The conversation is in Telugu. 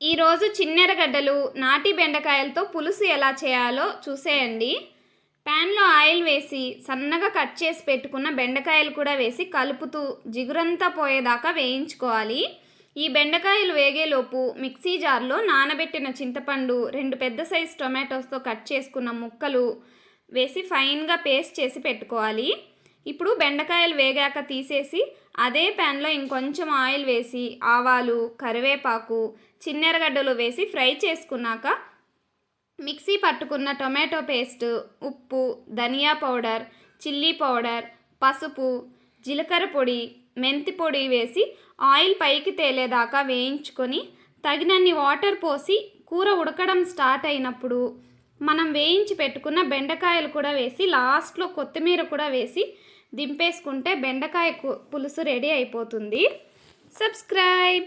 ఈరోజు చిన్నెరగడ్డలు నాటి బెండకాయలతో పులుసు ఎలా చేయాలో చూసేయండి. ప్యాన్లో ఆయిల్ వేసి సన్నగా కట్ చేసి పెట్టుకున్న బెండకాయలు కూడా వేసి కలుపుతూ జిగురంతా పోయేదాకా వేయించుకోవాలి. ఈ బెండకాయలు వేగేలోపు మిక్సీ జార్లో నానబెట్టిన చింతపండు రెండు పెద్ద సైజు టొమాటోస్తో కట్ చేసుకున్న ముక్కలు వేసి ఫైన్గా పేస్ట్ చేసి పెట్టుకోవాలి. ఇప్పుడు బెండకాయలు వేగాక తీసేసి అదే ప్యాన్లో ఇంకొంచెం ఆయిల్ వేసి ఆవాలు కరివేపాకు చిన్నెరగడ్డలు వేసి ఫ్రై చేసుకున్నాక మిక్సీ పట్టుకున్న టొమాటో పేస్ట్ ఉప్పు ధనియా పౌడర్ చిల్లీ పౌడర్ పసుపు జీలకర్ర పొడి మెంతి పొడి వేసి ఆయిల్ పైకి తేలేదాకా వేయించుకొని తగినన్ని వాటర్ పోసి కూర ఉడకడం స్టార్ట్ అయినప్పుడు మనం వేయించి పెట్టుకున్న బెండకాయలు కూడా వేసి లాస్ట్లో కొత్తిమీర కూడా వేసి దింపేసుకుంటే బెండకాయ కు- పులుసు రెడీ అయిపోతుంది. సబ్స్క్రైబ్!